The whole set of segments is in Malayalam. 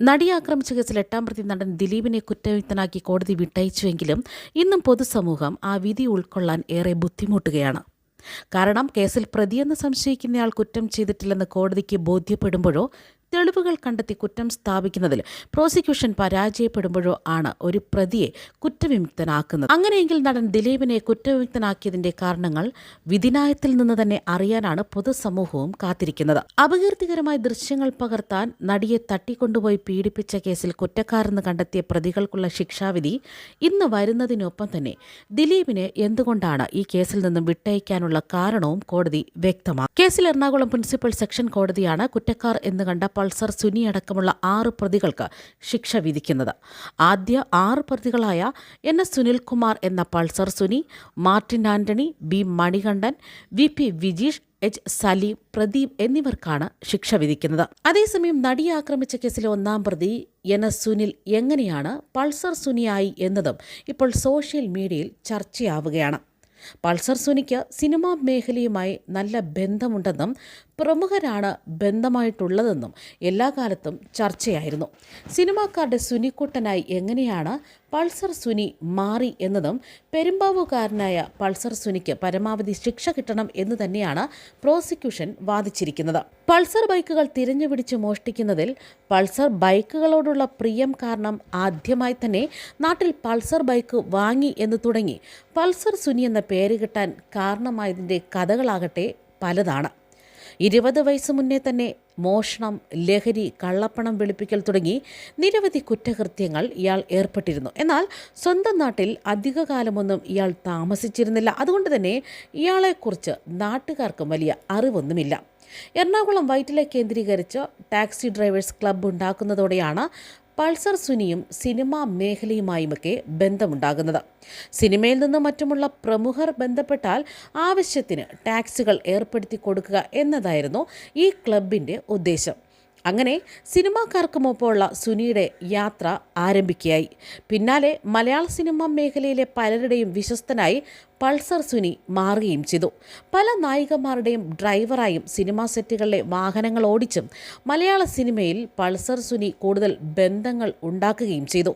നടിയെ ആക്രമിച്ച കേസിൽ എട്ടാം പ്രതി നടൻ ദിലീപിനെ കുറ്റവിമുക്തനാക്കി കോടതി വിട്ടയച്ചുവെങ്കിലും ഇന്നും പൊതുസമൂഹം ആ വിധി ഉൾക്കൊള്ളാൻ ഏറെ ബുദ്ധിമുട്ടുകയാണ്. കാരണം കേസിൽ പ്രതിയെന്ന് സംശയിക്കുന്നയാൾ കുറ്റം ചെയ്തിട്ടില്ലെന്ന് കോടതിക്ക് ബോധ്യപ്പെടുമ്പോഴോ തെളിവുകൾ കണ്ടെത്തി കുറ്റം സ്ഥാപിക്കുന്നതിൽ പ്രോസിക്യൂഷൻ പരാജയപ്പെടുമ്പോഴോ ആണ് ഒരു പ്രതിയെ കുറ്റവിമുക്തനാക്കുന്നത്. അങ്ങനെയെങ്കിൽ നടൻ ദിലീപിനെ കുറ്റവിമുക്തനാക്കിയതിന്റെ കാരണങ്ങൾ വിധിനായത്തിൽ നിന്ന് തന്നെ അറിയാനാണ് പൊതുസമൂഹവും കാത്തിരിക്കുന്നത്. അപകീർത്തികരമായ ദൃശ്യങ്ങൾ പകർത്താൻ നടിയെ തട്ടിക്കൊണ്ടുപോയി പീഡിപ്പിച്ച കേസിൽ കുറ്റക്കാരെന്ന് കണ്ടെത്തിയ പ്രതികൾക്കുള്ള ശിക്ഷാവിധി ഇന്ന് വരുന്നതിനൊപ്പം തന്നെ ദിലീപിനെ എന്തുകൊണ്ടാണ് ഈ കേസിൽ നിന്നും വിട്ടയക്കാനുള്ള കാരണവും കോടതി വ്യക്തമാക്കി കേസിൽ എറണാകുളം പ്രിൻസിപ്പൽ സെക്ഷൻ കോടതിയാണ് കുറ്റക്കാർ എന്ന് കണ്ട പൾസർ സുനി അടക്കമുള്ള ആറ് പ്രതികൾക്ക് ശിക്ഷ വിധിക്കുന്നത്. ആദ്യ ആറ് പ്രതികളായ എൻ എസ് സുനിൽകുമാർ എന്ന Pulsar Suni Martin Antony B Manikandan V P Vijeesh H Saleem Pradeep എന്നിവർക്കാണ് ശിക്ഷ വിധിക്കുന്നത്. അതേസമയം നടിയെ ആക്രമിച്ച കേസിലെ ഒന്നാം പ്രതി എൻ എസ് സുനിൽ എങ്ങനെയാണ് പൾസർ സുനിയായി എന്നതും ഇപ്പോൾ സോഷ്യൽ മീഡിയയിൽ ചർച്ചയാവുകയാണ്. പൾസർ സുനിക്ക് സിനിമാ മേഖലയുമായി നല്ല ബന്ധമുണ്ടെന്നും പ്രമുഖരാണ് ബന്ധമായിട്ടുള്ളതെന്നും എല്ലാ കാലത്തും ചർച്ചയായിരുന്നു. സിനിമാക്കാരുടെ സുനിക്കുട്ടനായി എങ്ങനെയാണ് പൾസർ സുനി മാറി എന്നതും പെരുമ്പാവുകാരനായ പൾസർ സുനിക്ക് പരമാവധി ശിക്ഷ കിട്ടണം എന്ന് തന്നെയാണ് പ്രോസിക്യൂഷൻ വാദിച്ചിരിക്കുന്നത്. പൾസർ ബൈക്കുകൾ തിരഞ്ഞുപിടിച്ച് മോഷ്ടിക്കുന്നതിൽ പൾസർ ബൈക്കുകളോടുള്ള പ്രിയം കാരണം ആദ്യമായി തന്നെ നാട്ടിൽ പൾസർ ബൈക്ക് വാങ്ങി എന്ന് തുടങ്ങി. പൾസർ സുനി എന്ന പേര് കിട്ടാൻ കാരണമായതിന്റെ കഥകളാകട്ടെ പലതാണ്. ഇരുപത് വയസ്സ് മുന്നേ തന്നെ മോഷണം ലഹരി കള്ളപ്പണം വെളുപ്പിക്കൽ തുടങ്ങി നിരവധി കുറ്റകൃത്യങ്ങൾ ഇയാൾ ഏർപ്പെട്ടിരുന്നു. എന്നാൽ സ്വന്തം നാട്ടിൽ അധികകാലമൊന്നും ഇയാൾ താമസിച്ചിരുന്നില്ല. അതുകൊണ്ട് തന്നെ ഇയാളെക്കുറിച്ച് നാട്ടുകാർക്കും വലിയ അറിവൊന്നുമില്ല. എറണാകുളം വൈറ്റിലെ കേന്ദ്രീകരിച്ച് ടാക്സി ഡ്രൈവേഴ്സ് ക്ലബ്ബ് ഉണ്ടാക്കുന്നതോടെയാണ് പൾസർ സുനിയും സിനിമാ മേഖലയുമായുമൊക്കെ ബന്ധമുണ്ടാകുന്നത്. സിനിമയിൽ നിന്നും മറ്റുമുള്ള പ്രമുഖർ ബന്ധപ്പെട്ടാൽ ആവശ്യത്തിന് ടാക്സുകൾ ഏർപ്പെടുത്തി കൊടുക്കുക എന്നതായിരുന്നു ഈ ക്ലബിന്റെ ഉദ്ദേശം. അങ്ങനെ സിനിമാക്കാർക്കുമൊപ്പമുള്ള സുനിയുടെ യാത്ര ആരംഭിക്കുകയായി. പിന്നാലെ മലയാള സിനിമാ മേഖലയിലെ പലരുടെയും വിശ്വസ്തനായി പൾസർ സുനി മാറുകയും ചെയ്തു. പല നായികമാരുടെയും ഡ്രൈവറായും സിനിമാ സെറ്റുകളിലെ വാഹനങ്ങൾ ഓടിച്ചും മലയാള സിനിമയിൽ പൾസർ സുനി കൂടുതൽ ബന്ധങ്ങൾ ഉണ്ടാക്കുകയും ചെയ്തു.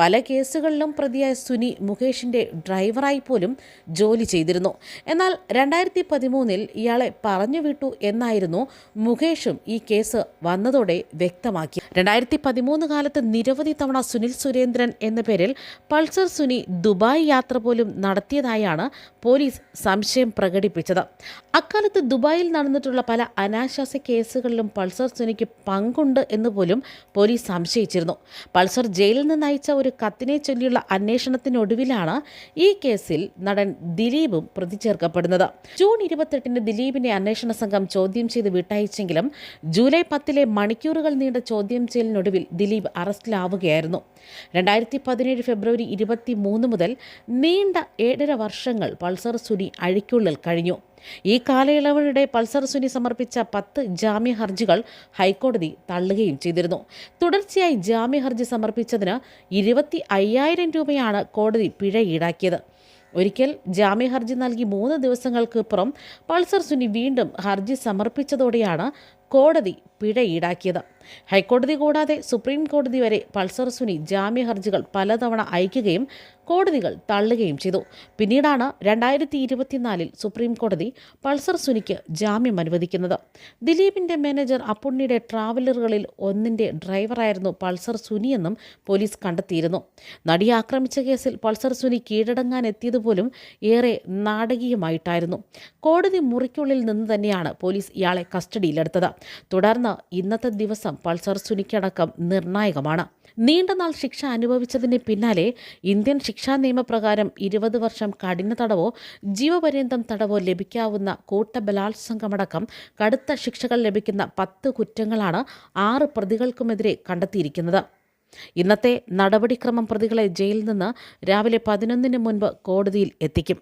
പല കേസുകളിലും പ്രതിയായ സുനി മുകേഷിന്റെ ഡ്രൈവറായി പോലും ജോലി ചെയ്തിരുന്നു. എന്നാൽ രണ്ടായിരത്തി പതിമൂന്നിൽ ഇയാളെ പറഞ്ഞു വിട്ടു എന്നായിരുന്നു മുകേഷും ഈ കേസ് വന്നതോടെ വ്യക്തമാക്കി. രണ്ടായിരത്തി പതിമൂന്ന് കാലത്ത് നിരവധി തവണ സുനിൽ സുരേന്ദ്രൻ എന്ന പേരിൽ പൾസർ സുനി ദുബായ് യാത്ര പോലും നടത്തിയതായാണ് പോലീസ് സംശയം പ്രകടിപ്പിച്ചത്. അക്കാലത്ത് ദുബായിൽ നടന്നിട്ടുള്ള പല അനാശ്വാസ കേസുകളിലും പൾസർ സുനിക്ക് പങ്കുണ്ട് എന്ന് പോലും പോലീസ് സംശയിച്ചിരുന്നു. പൾസർ ജയിലിൽ നിന്ന് അയച്ച ഒരു കത്തിനെ ചൊല്ലിയുള്ള അന്വേഷണത്തിനൊടുവിലാണ് ഈ കേസിൽ നടൻ ദിലീപും പ്രതി ചേർക്കപ്പെടുന്നത്. ജൂൺ ഇരുപത്തെട്ടിന് ദിലീപിനെ അന്വേഷണ സംഘം ചോദ്യം ചെയ്ത് വിട്ടയച്ചെങ്കിലും ജൂലൈ പത്തിലെ മണിക്കൂറുകൾ നീണ്ട ചോദ്യം ചെയ്യലിനൊടുവിൽ ദിലീപ് അറസ്റ്റിലാവുകയായിരുന്നു. രണ്ടായിരത്തി പതിനേഴ് ഫെബ്രുവരി ഇരുപത്തി മൂന്ന് മുതൽ നീണ്ട ഏഴര വർഷങ്ങൾ പൾസർ സുനി അഴിക്കുള്ളിൽ കഴിഞ്ഞു. ഈ കാലയളവിനിടെ പൾസർ സുനി സമർപ്പിച്ച പത്ത് ജാമ്യ ഹർജികൾ ഹൈക്കോടതി തള്ളുകയും ചെയ്തിരുന്നു. തുടർച്ചയായി ജാമ്യ ഹർജി സമർപ്പിച്ചതിന് ഇരുപത്തി അയ്യായിരം രൂപയാണ് കോടതി പിഴ ഈടാക്കിയത്. ഒരിക്കൽ ജാമ്യ ഹർജി നൽകി മൂന്ന് ദിവസങ്ങൾക്ക് പുറം പൾസർ സുനി വീണ്ടും ഹർജി സമർപ്പിച്ചതോടെയാണ് കോടതി പിഴ ഈടാക്കിയത്. ഹൈക്കോടതി കൂടാതെ സുപ്രീം കോടതി വരെ പൾസർ സുനി ജാമ്യ ഹർജികൾ പലതവണ അയക്കുകയും കോടതികൾ തള്ളുകയും ചെയ്തു. പിന്നീടാണ് രണ്ടായിരത്തി ഇരുപത്തിനാലിൽ സുപ്രീം കോടതി പൾസർ സുനിക്ക് ജാമ്യം അനുവദിക്കുന്നത്. ദിലീപിന്റെ മാനേജർ അപ്പുണ്ണിയുടെ ട്രാവലറുകളിൽ ഒന്നിന്റെ ഡ്രൈവറായിരുന്നു പൾസർ സുനിയെന്നും പോലീസ് കണ്ടെത്തിയിരുന്നു. നടിയെ ആക്രമിച്ച കേസിൽ പൾസർ സുനി കീഴടങ്ങാൻ എത്തിയതുപോലും ഏറെ നാടകീയമായിട്ടായിരുന്നു. കോടതി മുറിക്കുള്ളിൽ നിന്ന് തന്നെയാണ് പോലീസ് ഇയാളെ കസ്റ്റഡിയിലെടുത്തത്. തുടർന്ന് ഇന്നത്തെ ദിവസം പൾസർ സുനിക്കടക്കം നിർണായകമാണ്. നീണ്ടനാൾ ശിക്ഷ അനുഭവിച്ചതിന് പിന്നാലെ ഇന്ത്യൻ ശിക്ഷാ നിയമപ്രകാരം ഇരുപത് വർഷം കഠിന തടവോ ജീവപര്യന്തം തടവോ ലഭിക്കാവുന്ന കൂട്ടബലാത്സംഗമടക്കം കടുത്ത ശിക്ഷകൾ ലഭിക്കുന്ന പത്ത് കുറ്റങ്ങളാണ് ആറ് പ്രതികൾക്കുമെതിരെ കണ്ടെത്തിയിരിക്കുന്നത്. ഇന്നത്തെ നടപടിക്രമം പ്രതികളെ ജയിലിൽ നിന്ന് രാവിലെ പതിനൊന്നിന് മുൻപ് കോടതിയിൽ എത്തിക്കും.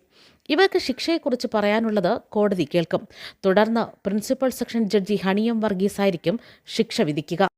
ഇവർക്ക് ശിക്ഷയെക്കുറിച്ച് പറയാനുള്ളത് കോടതി കേൾക്കും. തുടർന്ന് principal sessions judge Honey M Varghese ആയിരിക്കും ശിക്ഷ വിധിക്കുക.